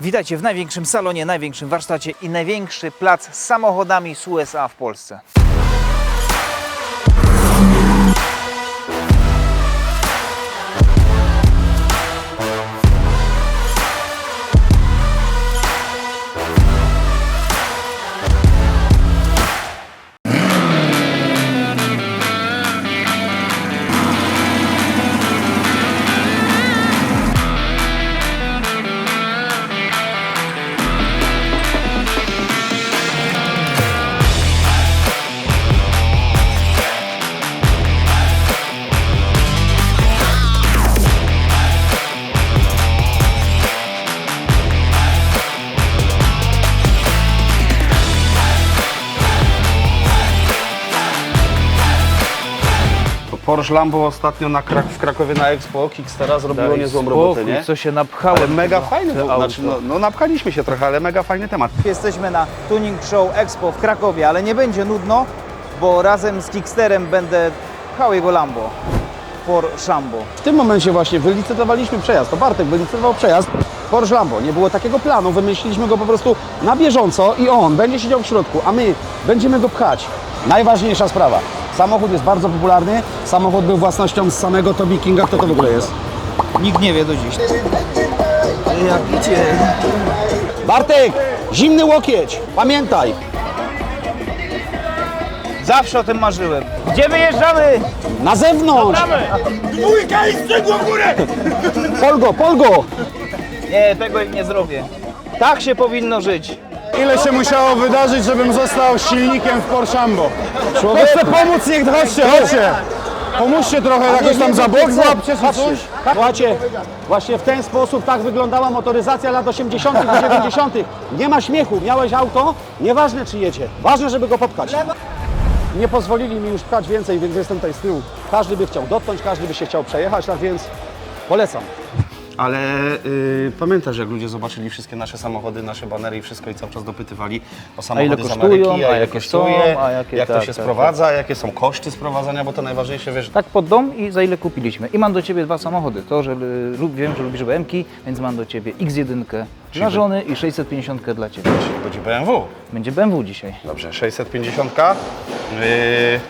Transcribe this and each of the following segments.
Witajcie w największym salonie, największym warsztacie i największy plac z samochodami z USA w Polsce. Porsche Lambo ostatnio na Krak w Krakowie na Expo Kickstara zrobiło niezłą robotę, nie? co się napchałem. Ale mega fajny, to, znaczy, no, no napchaliśmy się trochę, ale mega fajny temat. Jesteśmy na Tuning Show Expo w Krakowie, ale nie będzie nudno, bo razem z Kicksterem będę pchał jego Lambo. For Shambo. W tym momencie właśnie wylicytowaliśmy przejazd. To Bartek wylicytował przejazd Porsche Lambo. Nie było takiego planu, wymyśliliśmy go po prostu na bieżąco i on będzie siedział w środku, a my będziemy go pchać. Najważniejsza sprawa. Samochód jest bardzo popularny. Samochód był własnością z samego Toby Kinga. Kto to w ogóle jest? Nikt nie wie do dziś. Jak widzicie, Bartek! Zimny łokieć! Pamiętaj! zawsze o tym marzyłem. Gdzie wyjeżdżamy? Na zewnątrz! Dwójka i stygło w górę! Polgo, polgo! Nie, tego nie zrobię. Tak się powinno żyć. Ile się musiało wydarzyć, żebym został silnikiem w Porszambo? Człowiek... Chcę pomóc, niech chodźcie, chodźcie! Pomóżcie trochę, jakoś tam za bok złapcie czy coś. Słuchajcie, właśnie w ten sposób tak wyglądała motoryzacja lat 80. i 90. Nie ma śmiechu, miałeś auto, nieważne czy jedzie, ważne, żeby go popchać. Nie pozwolili mi już pchać więcej, więc jestem tutaj z tyłu. Każdy by chciał dotknąć, każdy by się chciał przejechać, tak więc polecam. Ale y, pamiętasz, jak ludzie zobaczyli wszystkie nasze samochody, nasze banery i wszystko i cały czas dopytywali o samochody z kosztują, Ameryki, a a ile jakie kosztuje, są, a jakie- jak to tak, się tak, sprowadza, jakie są koszty sprowadzania, bo to najważniejsze, wiesz, Tak pod dom i za ile kupiliśmy. I mam do Ciebie dwa samochody. To, że y, lub, wiem, że lubisz BM-ki, więc mam do Ciebie X1 dla wy- żony i 650 dla Ciebie. będzie BMW. Będzie BMW dzisiaj. Dobrze, 650.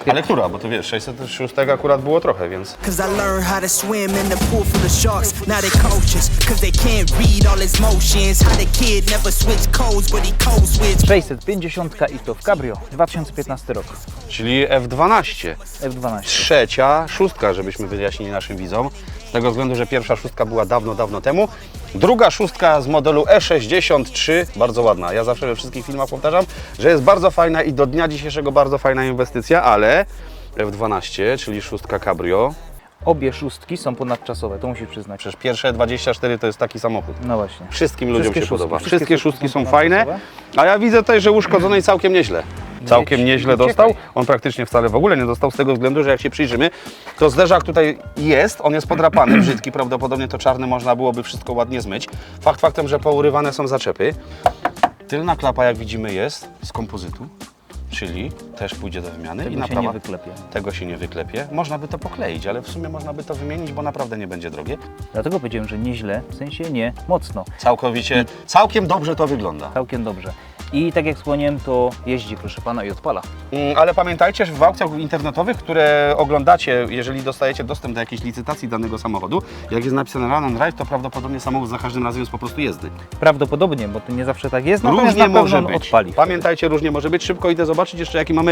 Yy, ale która? Bo to wiesz, 606 akurat było trochę, więc Cause I learned how to swim in the pool full of sharks. Now they coaches, cause they can't read all his motions. How the kid never switched codes, but he codes with 650 i to w Cabrio. 2015 rok. czyli F12. F12. trzecia szóstka, żebyśmy wyjaśnili naszym widzom. Z tego względu, że pierwsza szóstka była dawno, dawno temu. Druga szóstka z modelu E63, bardzo ładna. Ja zawsze we wszystkich filmach powtarzam, że jest bardzo fajna i do dnia dzisiejszego bardzo fajna inwestycja, ale F12, czyli szóstka Cabrio, Obie szóstki są ponadczasowe, to musisz przyznać. przecież pierwsze 24 to jest taki samochód. No właśnie. Wszystkim ludziom Wszystkie się szóstki, podoba. wszystkie Wszystkie szóstki szóstki są są fajne, a ja widzę tutaj, że uszkodzonej całkiem nieźle. Całkiem nieźle uciekaj. dostał. On praktycznie wcale w ogóle nie dostał z tego względu, że jak się przyjrzymy, to zderzak tutaj jest, on jest podrapany, brzydki, prawdopodobnie to czarny można byłoby wszystko ładnie zmyć. Fakt faktem, że pourywane są zaczepy. Tylna klapa, jak widzimy, jest z kompozytu, czyli też pójdzie do wymiany Tego i się naprawa. nie wyklepie. Tego się nie wyklepie. Można by to pokleić, ale w sumie można by to wymienić, bo naprawdę nie będzie drogie. Dlatego powiedziałem, że nieźle, w sensie nie mocno. Całkowicie, całkiem dobrze to wygląda. Całkiem dobrze. I tak jak wspomniałem, to jeździ, proszę pana, i odpala. Mm, Ale pamiętajcie, że w aukcjach internetowych, które oglądacie, jeżeli dostajecie dostęp do jakiejś licytacji danego samochodu, jak jest napisane Run and Drive, to prawdopodobnie samochód za każdym razem jest po prostu jezdny. Prawdopodobnie, bo to nie zawsze tak jest, natomiast różnie na może być. Pamiętajcie, różnie może być. Szybko idę zobaczyć jeszcze jaki mamy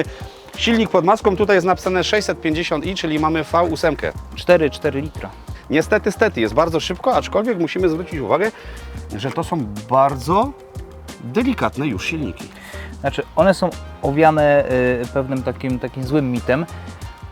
silnik pod maską. Tutaj jest napisane 650i, czyli mamy V8. 4,4 litra. Niestety, stety, jest bardzo szybko, aczkolwiek musimy zwrócić uwagę, że to są bardzo delikatne już silniki. Znaczy, one są owiane y, pewnym takim, takim złym mitem,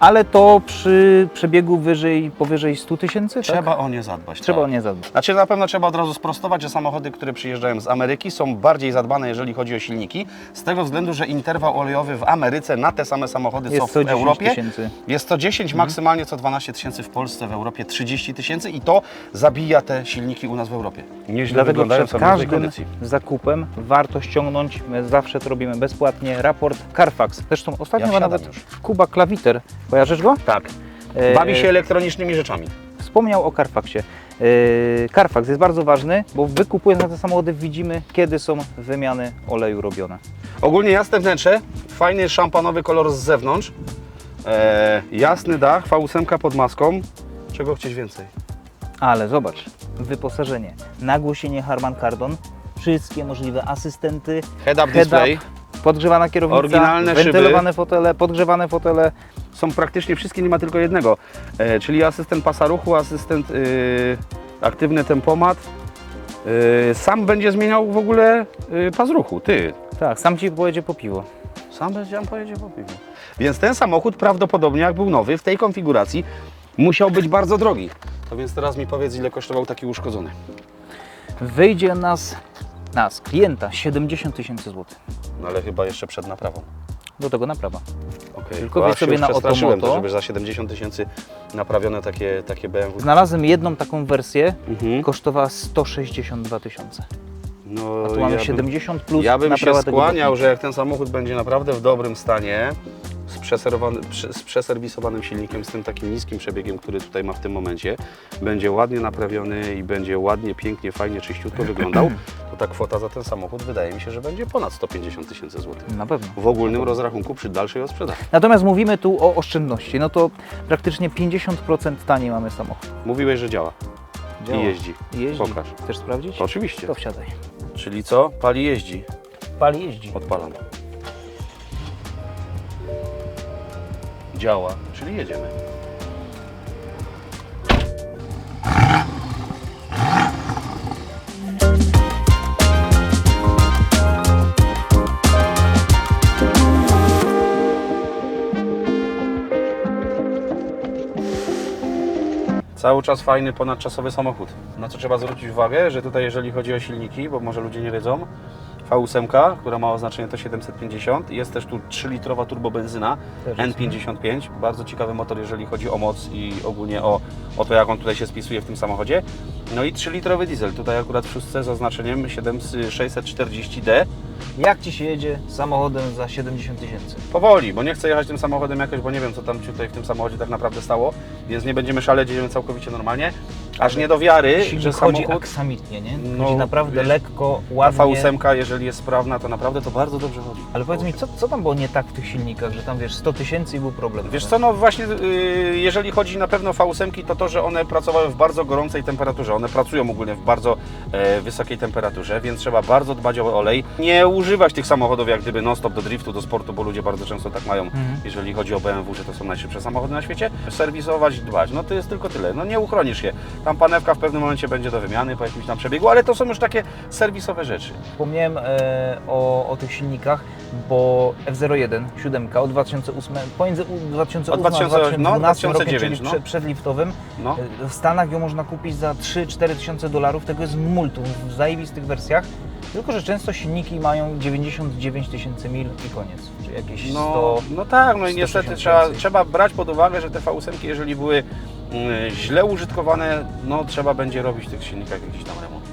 ale to przy przebiegu wyżej, powyżej 100 tysięcy, tak? Trzeba o nie zadbać. Trzeba tak. o nie zadbać. Znaczy na pewno trzeba od razu sprostować, że samochody, które przyjeżdżają z Ameryki są bardziej zadbane, jeżeli chodzi o silniki, z tego względu, że interwał olejowy w Ameryce na te same samochody, Jest co w 110 Europie, tysięcy. jest 110, maksymalnie co 12 tysięcy w Polsce, w Europie 30 tysięcy i to zabija te silniki u nas w Europie. Nieźle Dlatego wyglądają przed każdym zakupem warto ściągnąć, my zawsze to robimy bezpłatnie, raport Carfax. Zresztą ostatnio Ja nawet już. Kuba Klawiter, kojarzysz go? Tak. E, Bawi się elektronicznymi rzeczami. wspomniał o Carfaxie. Yy, Carfax jest bardzo ważny, bo wykupując na te samochody widzimy, kiedy są wymiany oleju robione. Ogólnie jasne wnętrze, fajny szampanowy kolor z zewnątrz, e, jasny dach, V8 pod maską. Czego chcieć więcej? Ale zobacz, wyposażenie, nagłośnienie Harman Kardon, wszystkie możliwe asystenty, Head-up display. podgrzewana kierownica, Oryginalne szyby. wentylowane fotele, podgrzewane fotele. Są praktycznie wszystkie, nie ma tylko jednego, e, czyli asystent pasa ruchu, asystent y, aktywny tempomat. Y, sam będzie zmieniał w ogóle y, pas ruchu, ty. Tak, sam Ci pojedzie po piwo. Sam będzie on pojedzie po piwie. Więc ten samochód prawdopodobnie, jak był nowy, w tej konfiguracji, musiał być bardzo drogi. To więc teraz mi powiedz, ile kosztował taki uszkodzony. Wyjdzie nas, nas, klienta, 70 tysięcy złotych. No ale chyba jeszcze przed naprawą. Do tego naprawa. Okay. Tylko weź sobie na Otomoto. żeby za 70 tysięcy naprawione takie, takie BMW. Znalazłem jedną taką wersję, Mhm. kosztowała 162 tysiące. No, A tu mamy ja bym- 70 plus Ja bym się skłaniał, że jak ten samochód będzie naprawdę w dobrym stanie, z, przeserwisowanym silnikiem, z tym takim niskim przebiegiem, który tutaj ma w tym momencie, będzie ładnie naprawiony i będzie ładnie, pięknie, fajnie, czyściutko wyglądał, to ta kwota za ten samochód wydaje mi się, że będzie ponad 150 tysięcy złotych. Na pewno. W ogólnym rozrachunku przy dalszej odsprzedaży. Natomiast mówimy tu o oszczędności. No to praktycznie 50% taniej mamy samochód. Mówiłeś, że działa. Działa. I jeździ. Jeździ. Pokaż. Chcesz sprawdzić? Oczywiście. To wsiadaj. Czyli co? Pali jeździ. Pali jeździ. Odpalam. Działa, czyli jedziemy. Cały czas fajny, ponadczasowy samochód. Na co trzeba zwrócić uwagę, że tutaj jeżeli chodzi o silniki, bo może ludzie nie wiedzą, V8, która ma oznaczenie to 750, jest też tu 3-litrowa turbobenzyna Też jest. N55, bardzo ciekawy motor, jeżeli chodzi o moc i ogólnie o, o to, jak on tutaj się spisuje w tym samochodzie. No i 3-litrowy diesel, tutaj akurat w szóstce z oznaczeniem 7640D. Jak Ci się jedzie samochodem za 70 tysięcy? Powoli, bo nie chcę jechać tym samochodem jakoś, bo nie wiem, co tam tutaj w tym samochodzie tak naprawdę stało, więc nie będziemy szaleć, jedziemy całkowicie normalnie. Aż nie do wiary, Silnik że chodzi samochód... aksamitnie, nie? No, Chodzi naprawdę wiesz, lekko, ładnie. V8, jeżeli jest sprawna, to naprawdę to bardzo dobrze chodzi. Ale powiedz mi, co, co tam było nie tak w tych silnikach, że tam wiesz 100 tysięcy i był problem? Wiesz co, no właśnie, yy, jeżeli chodzi na pewno o V8, to to, że one pracowały w bardzo gorącej temperaturze. One pracują ogólnie w bardzo e, wysokiej temperaturze, więc trzeba bardzo dbać o olej. Nie używać tych samochodów jak gdyby non-stop do driftu, do sportu, bo ludzie bardzo często tak mają, jeżeli chodzi o BMW, że to są najszybsze samochody na świecie. Serwisować, dbać, no to jest tylko tyle. No nie uchronisz się. Tam panewka w pewnym momencie będzie do wymiany po jakimś tam przebiegu, ale to są już takie serwisowe rzeczy. Wspomniałem e, o, o tych silnikach, bo F01, 7 od 2008, pomiędzy u- 2008 Od 2000 a no, 2012 rokiem, 2009, czyli no. przed, przedliftowym, No. e, w Stanach ją można kupić za 3-4 tysiące dolarów, tego jest multum w zajebistych wersjach, tylko że często silniki mają 99 tysięcy mil i koniec, czy jakieś No, 100... no tak, no i 160 niestety trzeba, więcej. trzeba brać pod uwagę, że te V8, jeżeli były źle użytkowane, no trzeba będzie robić w tych silnikach jakiś tam remont.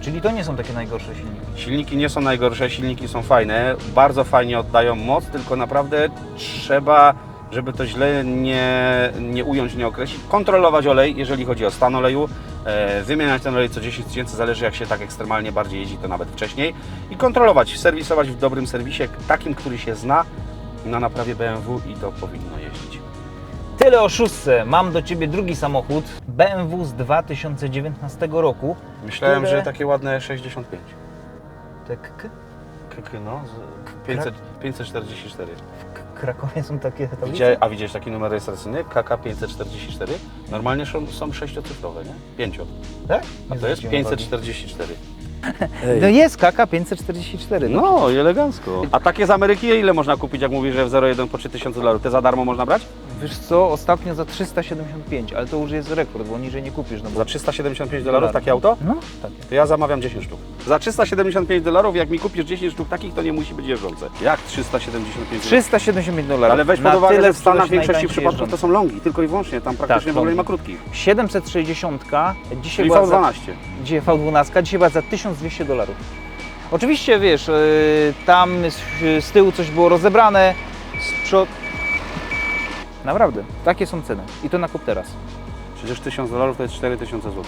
Czyli to nie są takie najgorsze silniki. Silniki nie są najgorsze, silniki są fajne, bardzo fajnie oddają moc, tylko naprawdę trzeba, żeby to źle nie, nie ująć, nie określić, kontrolować olej, jeżeli chodzi o stan oleju, e, wymieniać ten olej co 10 tysięcy, zależy jak się tak ekstremalnie bardziej jeździ, to nawet wcześniej i kontrolować, serwisować w dobrym serwisie, takim, który się zna na naprawie BMW i to powinno jeździć. Tyle o szóstce. Mam do Ciebie drugi samochód, BMW z 2019 roku. Myślałem, które- że takie ładne 65. Tak, k- Kyky, no, z 500, 544. w Krakowie są takie tablice? A widziałeś taki numer rejestracyjny? KK 544? Normalnie są, są sześciocyfrowe, nie? Pięcio. Tak? A Nie to jest zwróciłem uwagi. 544. No jest KK 544. No. No elegancko. A takie z Ameryki ile można kupić, jak mówisz, że w 01 po 3000 dolarów? Te za darmo można brać? Wiesz co, ostatnio za 375, ale to już jest rekord, bo niżej nie kupisz. No bo... Za 375 dolarów takie auto? No, takie. To ja zamawiam 10 sztuk. Za 375 dolarów, jak mi kupisz 10 sztuk takich, to nie musi być jeżdżące. Jak 375 dolarów? 375 dolarów. Ale weź Na pod uwagę, tyle że w Stanach w większości przypadków to są longi, tylko i wyłącznie. Tam praktycznie w ogóle nie ma longi. krótkich. 760 dzisiaj Czyli była za, V12. gdzie V12 dzisiaj była za 1200 dolarów. Oczywiście wiesz, yy, tam z, z tyłu coś było rozebrane, z przodu. Naprawdę, takie są ceny. I to na kup teraz. Przecież 1000 dolarów to jest 4000 zł.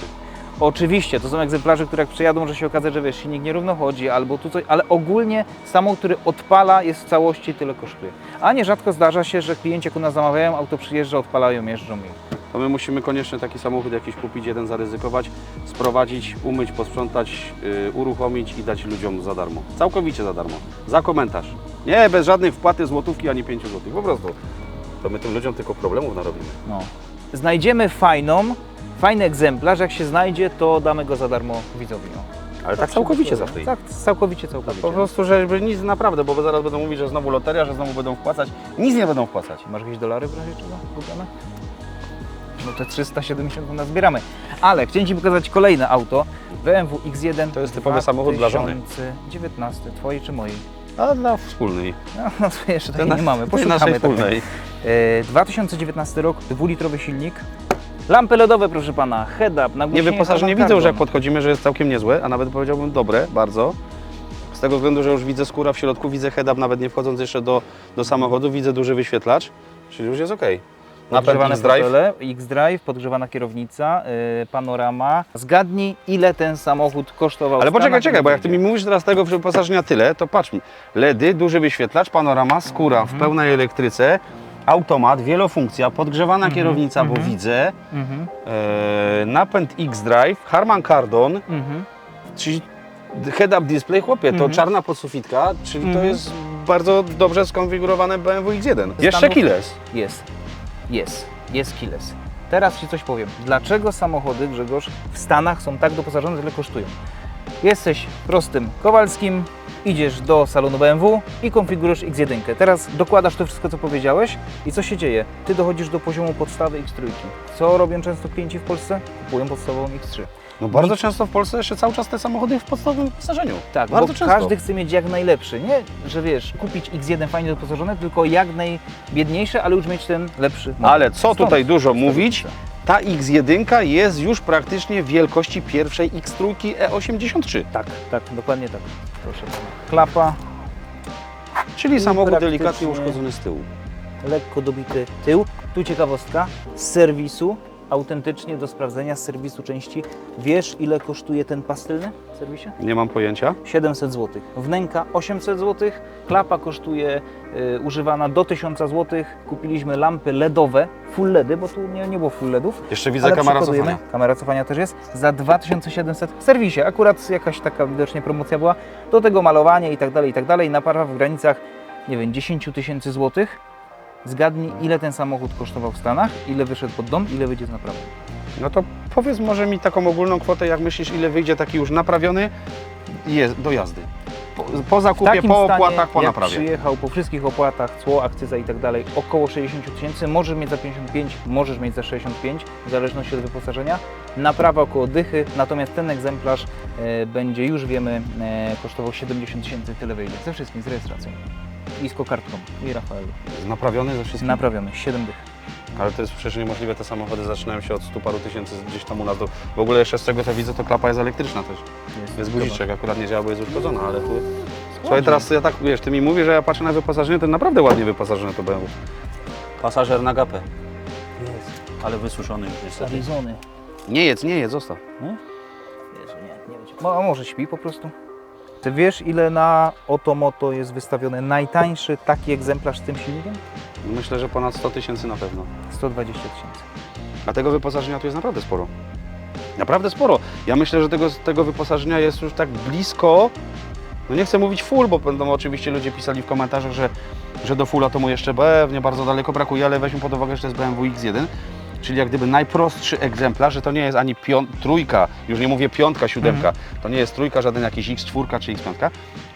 Oczywiście, to są egzemplarze, które jak przyjadą, może się okazać, że wiesz, silnik nierówno chodzi albo tu coś, ale ogólnie samochód, który odpala jest w całości tyle kosztuje. A nierzadko zdarza się, że klienci jak u nas zamawiają, auto przyjeżdża, odpalają, jeżdżą i To my musimy koniecznie taki samochód jakiś kupić, jeden zaryzykować, sprowadzić, umyć, posprzątać, yy, uruchomić i dać ludziom za darmo. Całkowicie za darmo. Za komentarz. Nie, bez żadnej wpłaty złotówki ani 5 złotych. Po prostu. To my tym ludziom tylko problemów narobimy. no. Znajdziemy fajną, fajny egzemplarz, jak się znajdzie, to damy go za darmo widzowi. No. Ale tak całkowicie za free. Tak, całkowicie, całkowicie. Po prostu, żeby nic naprawdę, bo zaraz będą mówić, że znowu loteria, że znowu będą wpłacać. Nic nie będą wpłacać. Masz jakieś dolary w razie czego kupione? No te 370 u nas zbieramy. Ale chciałem Ci pokazać kolejne auto. BMW X1. To jest typowy samochód dla żony. 2019. Twojej czy mojej? A dla wspólnej. No, no to jeszcze takiej nie mamy. Poszukamy naszej takiej. wspólnej. E, 2019 rok, dwulitrowy silnik. Lampy LEDowe, proszę Pana, head-up, Nie wyposażenie widzą, że jak podchodzimy, że jest całkiem niezłe, a nawet powiedziałbym dobre, bardzo. Z tego względu, że już widzę skóra w środku, widzę head-up, nawet nie wchodząc jeszcze do, do samochodu, widzę duży wyświetlacz, czyli już jest ok. Podgrzewane X-Drive. fotele, X-Drive, podgrzewana kierownica, y, panorama. Zgadnij, ile ten samochód kosztował. Ale w poczekaj, Stanach czekaj, bo jak ty mi mówisz teraz tego wyposażenia tyle, to patrz mi. LEDy, duży wyświetlacz, panorama, skóra w pełnej elektryce, automat, wielofunkcja, podgrzewana kierownica, bo widzę, Mhm, e, napęd X-Drive, Harman Kardon, mhm. czyli head-up display, chłopie, to Mhm. czarna podsufitka, czyli to Mhm. jest bardzo dobrze skonfigurowane BMW X1. Jeszcze Stanów- Kiles. Jest, jest, jest Kiles. Teraz Ci coś powiem. Dlaczego samochody, Grzegorz, w Stanach są tak doposażone, tyle kosztują? Jesteś prostym Kowalskim, idziesz do salonu BMW i konfigurujesz X1. Teraz dokładasz to wszystko, co powiedziałeś i co się dzieje? Ty dochodzisz do poziomu podstawy X3. Co robią często klienci w Polsce? Kupują podstawową X3. No bardzo często w Polsce jeszcze cały czas te samochody w podstawowym wyposażeniu. Tak, bardzo bo często. każdy chce mieć jak najlepszy. Nie, że wiesz, kupić X1 fajnie doposażone, tylko jak najbiedniejsze, ale już mieć ten lepszy. model. Ale co Stąd tutaj dużo mówić, ta X1 jest już praktycznie wielkości pierwszej X3 E83. Tak, tak, dokładnie tak. Proszę pana. Klapa, Czyli samochód praktycznie- delikatnie uszkodzony z tyłu. lekko dobity tył. Tu ciekawostka, z serwisu, autentycznie do sprawdzenia z serwisu części. Wiesz ile kosztuje ten pastylny w serwisie? Nie mam pojęcia. 700 zł. Wnęka 800 zł, klapa kosztuje y, używana do 1000 zł. Kupiliśmy lampy LEDowe, full LEDy, bo tu nie, nie było full LEDów. Jeszcze widzę ale kamera cofania. Kamera cofania też jest. Za 2700 w serwisie. Akurat jakaś taka widocznie promocja była. Do tego malowanie i tak dalej, i tak dalej. Naprawa w granicach, nie wiem, 10 tysięcy złotych. Zgadnij, ile ten samochód kosztował w Stanach, ile wyszedł pod dom, ile wyjdzie z naprawy. No to powiedz może mi taką ogólną kwotę, jak myślisz, ile wyjdzie taki już naprawiony jest do jazdy. Po, po zakupie, po stanie, opłatach, po jak naprawie. przyjechał po wszystkich opłatach, cło, akcyza i tak dalej, około 60 tysięcy. Możesz mieć za 55, możesz mieć za 65, w zależności od wyposażenia. Naprawa około dychy, natomiast ten egzemplarz e, będzie, już wiemy, e, kosztował 70 tysięcy, tyle wyjdzie. Ze wszystkim, z rejestracją. I z kokardką. I Rafaelu. Naprawiony ze wszystkim? Naprawiony, 7 dych. Ale to jest przecież niemożliwe, te samochody zaczynają się od 100 paru tysięcy gdzieś tam u nas. Do... W ogóle jeszcze z tego co widzę, to klapa jest elektryczna też. Jest guziczek, akurat nie działa, bo jest uszkodzona, ale tu... Słuchaj, teraz ja tak, wiesz, ty mi mówisz, że ja patrzę na wyposażenie, to naprawdę ładnie wyposażone to BMW. Pasażer na gapę. Jest. Ale wysuszony już niestety. Arizony. Nie jedz, nie jedz, zostaw. Jezu, nie, nie będzie. Mo, a może śpi po prostu? Ty wiesz, ile na Otomoto jest wystawiony najtańszy taki egzemplarz z tym silnikiem? Myślę, że ponad 100 tysięcy na pewno. 120 tysięcy. A tego wyposażenia tu jest naprawdę sporo. Naprawdę sporo. Ja myślę, że tego, tego wyposażenia jest już tak blisko, no nie chcę mówić full, bo będą oczywiście ludzie pisali w komentarzach, że, że do fulla to mu jeszcze pewnie bardzo daleko brakuje, ale weźmy pod uwagę, że to jest BMW X1, czyli jak gdyby najprostszy egzemplarz, że to nie jest ani pią- trójka, już nie mówię piątka, siódemka, to nie jest trójka, żaden jakiś X4 czy X5,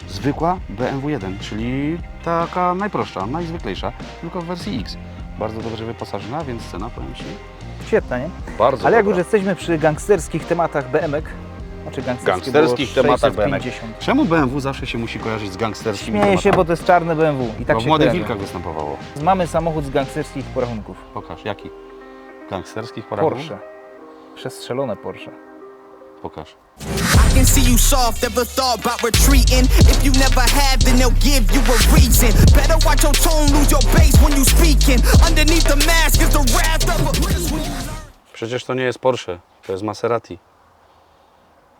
zwykła BMW 1, czyli taka najprostsza, najzwyklejsza, tylko w wersji X. Bardzo dobrze wyposażona, więc cena, powiem Ci, Świetna, nie? bardzo Ale jak dobra. już jesteśmy przy gangsterskich tematach BMK, znaczy Gangsterskich było tematach. 650. Czemu BMW zawsze się musi kojarzyć z gangsterskimi Śmieję się, tematami? bo to jest czarne BMW i tak Bo w się Młodych kojarzy. Wilkach występowało. Mamy samochód z gangsterskich porachunków. Pokaż, jaki? Gangsterskich porachunków? Porsche. Przestrzelone Porsche. Pokaż. Can see you soft, ever thought about retreating. If you never have, then they'll give you a reason. Better watch your tone, lose your base when you speaking. Underneath the mask is the wrath of a Przecież to nie jest Porsche, to jest Maserati.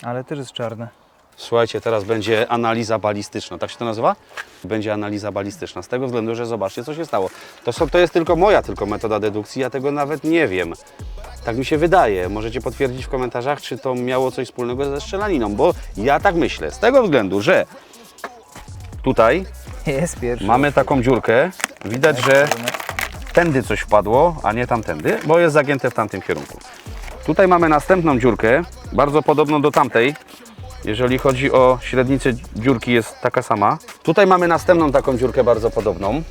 Ale też jest czarne. Słuchajcie, teraz będzie analiza balistyczna. Tak się to nazywa? Będzie analiza balistyczna. Z tego względu, że zobaczcie, co się stało. To, są, to jest tylko moja tylko metoda dedukcji, ja tego nawet nie wiem. Tak mi się wydaje. Możecie potwierdzić w komentarzach, czy to miało coś wspólnego ze strzelaniną, bo ja tak myślę. Z tego względu, że tutaj Jest pierwszy. mamy taką dziurkę. Widać, że tędy coś wpadło, a nie tamtędy, bo jest zagięte w tamtym kierunku. Tutaj mamy następną dziurkę, bardzo podobną do tamtej. Jeżeli chodzi o średnicę dziurki jest taka sama. Tutaj mamy następną taką dziurkę bardzo podobną.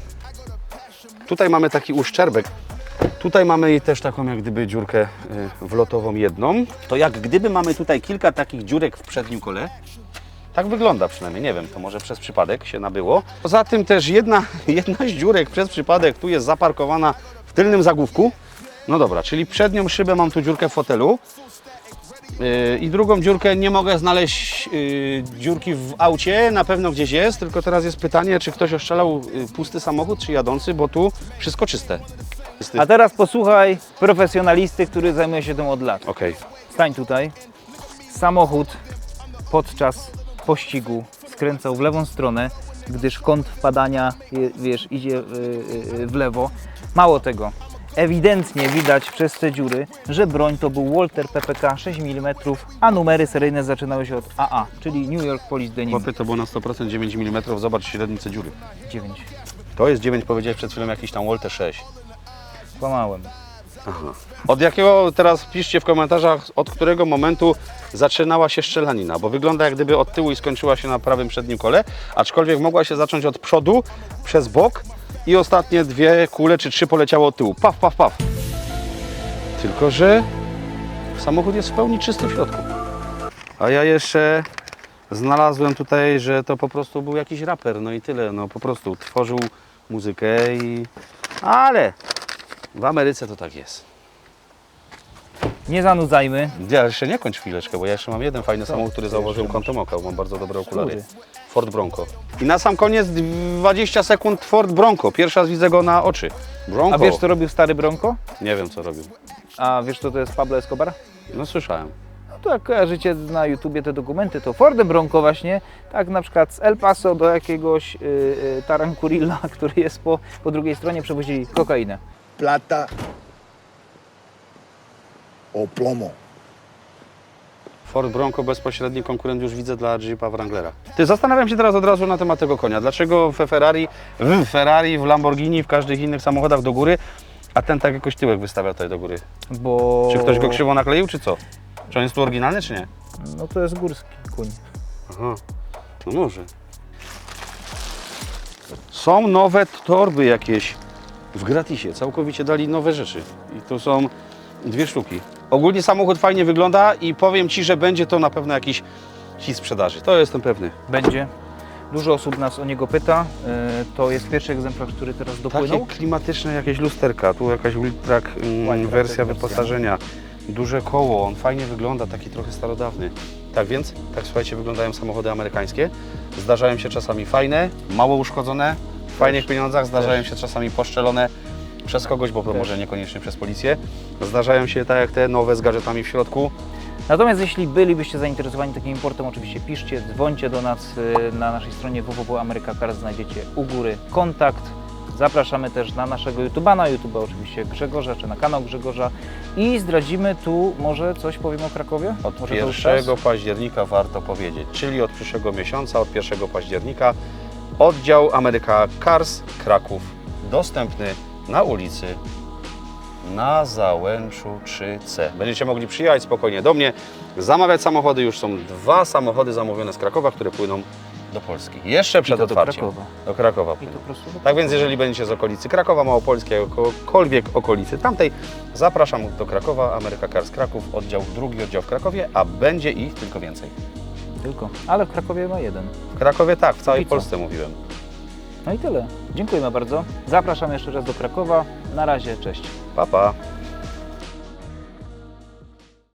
Tutaj mamy taki uszczerbek. Tutaj mamy też taką jak gdyby dziurkę y, wlotową jedną. To jak gdyby mamy tutaj kilka takich dziurek w przednim kole. Tak wygląda przynajmniej, nie wiem, to może przez przypadek się nabyło. Poza tym też jedna, jedna z dziurek przez przypadek tu jest zaparkowana w tylnym zagłówku. No dobra, czyli przednią szybę mam tu dziurkę w fotelu. I drugą dziurkę nie mogę znaleźć yy, dziurki w aucie, na pewno gdzieś jest, tylko teraz jest pytanie, czy ktoś oszczelał yy, pusty samochód, czy jadący, bo tu wszystko czyste. A teraz posłuchaj profesjonalisty, który zajmuje się tym od lat. Okej, Stań tutaj. Samochód podczas pościgu skręcał w lewą stronę, gdyż kąt wpadania, wiesz, idzie y, y, y, w lewo. Mało tego, ewidentnie widać przez te dziury, że broń to był Walter PPK 6 mm, a numery seryjne zaczynały się od AA, czyli New York Police Denim Chłopie, to było na 100% 9 mm, zobacz średnicę dziury. 9. To jest 9, powiedziałeś przed chwilą jakiś tam Walter 6. Kłamałem. Od jakiego, teraz piszcie w komentarzach, od którego momentu zaczynała się strzelanina, bo wygląda jak gdyby od tyłu i skończyła się na prawym przednim kole, aczkolwiek mogła się zacząć od przodu, przez bok i ostatnie dwie kule czy trzy poleciało od tyłu. Paf, paf, paf. Tylko, że samochód jest w pełni czysty w środku. A ja jeszcze znalazłem tutaj, że to po prostu był jakiś raper, no i tyle, no po prostu tworzył muzykę i... Ale w Ameryce to tak jest. Nie zanudzajmy. Ja jeszcze nie kończ chwileczkę, bo ja jeszcze mam jeden fajny samochód, który zauważyłem kątem oka, bo mam bardzo dobre okulary. Ford Bronco. I na sam koniec 20 sekund Ford Bronco. Pierwszy raz widzę go na oczy. Bronco. A wiesz co robił stary Bronco? Nie wiem co robił. A wiesz co to jest Pablo Escobar? No słyszałem. No to jak kojarzycie na YouTubie te dokumenty, to Fordem Bronco właśnie, tak na przykład z El Paso do jakiegoś y, y, Tarankurilla, który jest po, po drugiej stronie, przewozili kokainę. plata o plomo. Ford Bronco bezpośredni konkurent już widzę dla Jeepa Wranglera. Ty zastanawiam się teraz od razu na temat tego konia. Dlaczego w Ferrari, w Ferrari, w Lamborghini, w każdych innych samochodach do góry, a ten tak jakoś tyłek wystawia tutaj do góry? Bo... Czy ktoś go krzywo nakleił, czy co? Czy on jest tu oryginalny, czy nie? No to jest górski kuń. Aha, no może. Są nowe torby jakieś w gratisie. Całkowicie dali nowe rzeczy. I to są dwie sztuki. Ogólnie samochód fajnie wygląda i powiem Ci, że będzie to na pewno jakiś hit sprzedaży. To jestem pewny. Będzie. Dużo osób nas o niego pyta. Y, To jest pierwszy egzemplarz, który teraz dopłynął. Takie klimatyczne jakieś lusterka. Tu jakaś Wildtrak mm, Wildtrak wersja wersja. wyposażenia. Duże koło, on fajnie wygląda, taki trochę starodawny. Tak więc, tak słuchajcie, wyglądają samochody amerykańskie. Zdarzają się czasami fajne, mało uszkodzone, w fajnych pieniądzach, zdarzają się czasami poszczelone przez kogoś, bo to może niekoniecznie przez policję. Zdarzają się tak jak te nowe z gadżetami w środku. Natomiast jeśli bylibyście zainteresowani takim importem, oczywiście piszcie, dzwońcie do nas y, na naszej stronie www.americacars, znajdziecie u góry kontakt. Zapraszamy też na naszego YouTube'a, na YouTube'a oczywiście Grzegorza, czy na kanał Grzegorza i zdradzimy tu, może coś powiem o Krakowie? Od może to już 1 czas? października warto powiedzieć, czyli od przyszłego miesiąca, od 1 października, oddział Ameryka Cars Kraków dostępny na ulicy na Załęczu 3C. Będziecie mogli przyjechać spokojnie do mnie, zamawiać samochody. Już są dwa samochody zamówione z Krakowa, które płyną do Polski. Jeszcze przed to do otwarciem. Krakowa. Do Krakowa I płyną. to prostu Tak więc jeżeli będziecie z okolicy Krakowa Małopolskiej, jakokolwiek okolicy tamtej, zapraszam do Krakowa, Ameryka Cars Kraków, oddział drugi oddział w Krakowie, a będzie ich tylko więcej. tylko. Ale w Krakowie ma jeden. W Krakowie tak, w całej I? Polsce mówiłem. No i tyle. Dziękujemy bardzo. Zapraszam jeszcze raz do Krakowa. Na razie, cześć. Pa, pa.